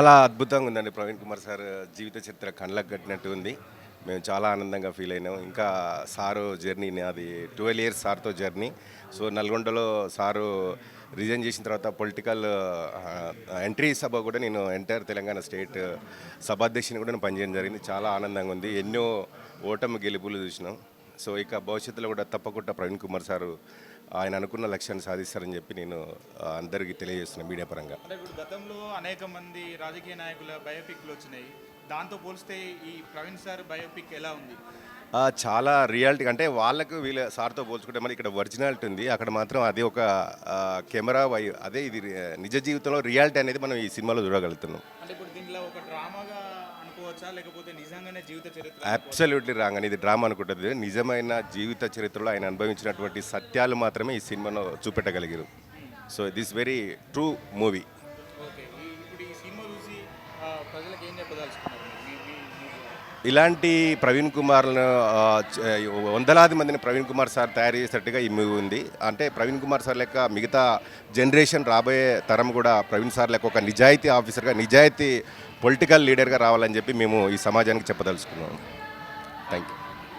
చాలా అద్భుతంగా ఉందండి. ప్రవీణ్ కుమార్ సార్ జీవిత చరిత్ర కళ్ళకు కట్టినట్టు ఉంది. మేము చాలా ఆనందంగా ఫీల్ అయినాం. ఇంకా సారు జర్నీని అది ట్వెల్వ్ ఇయర్స్ సార్తో జర్నీ. సో నల్గొండలో సారు రిజైన్ చేసిన తర్వాత పొలిటికల్ ఎంట్రీ సభ కూడా నేను ఎంటైర్ తెలంగాణ స్టేట్ సభాధ్యక్షుని కూడా నేను పనిచేయడం జరిగింది. చాలా ఆనందంగా ఉంది. ఎన్నో ఓటమి గెలుపులు చూసినాం. సో ఇక భవిష్యత్తులో కూడా తప్పకుండా ప్రవీణ్ కుమార్ సారు ఆయన అనుకున్న లక్ష్యాన్ని సాధిస్తారని చెప్పి నేను అందరికీ తెలియజేస్తున్నాను మీడియా పరంగా. అంటే ఇప్పుడు గతంలో అనేక మంది రాజకీయ నాయకుల బయోపిక్లు వచ్చినాయి. దాంతో పోలిస్తే ఈ ప్రవీణ్ సార్ బయోపిక్ ఎలా ఉంది? ఆ, చాలా రియాలిటీ అంటే వాళ్ళకు వీళ్ళ సార్తో పోల్చుకుంటే మరి ఇక్కడ ఒరిజినాలిటీ ఉంది. అక్కడ మాత్రం అది ఒక కెమెరా వై అదే ఇది నిజ జీవితంలో రియాలిటీ అనేది మనం ఈ సినిమాలో చూడగలుగుతున్నాం. అంటే ఇప్పుడు దీనిలో ఒక డ్రామాగా అనుకోవచ్చా లేకపోతే నిజంగానే జీవిత చరిత్ర అబ్సల్యూట్లీ రాంగ్ అని ఇది డ్రామా అనుకుంటుంది. నిజమైన జీవిత చరిత్రలో ఆయన అనుభవించినటువంటి సత్యాలు మాత్రమే ఈ సినిమాను చూపెట్టగలిగారు. So this very true movie okay ఇప్పుడు ఈ సినిమా చూసి ప్రజలకు ఏం చెప్పదలుచుకున్నారు ఇలాంటి ప్రవీణ్ కుమార్ను వందలాది మందిని ప్రవీణ్ కుమార్ సార్ తయారు చేసేటట్టుగా ఈ మూవీ ఉంది. అంటే ప్రవీణ్ కుమార్ సార్ లెక్క మిగతా జనరేషన్ రాబోయే తరం కూడా ప్రవీణ్ సార్ లెక్క ఒక నిజాయితీ ఆఫీసర్గా నిజాయితీ పొలిటికల్ లీడర్గా రావాలని చెప్పి మేము ఈ సమాజానికి చెప్పదలుచుకున్నాం. Thank you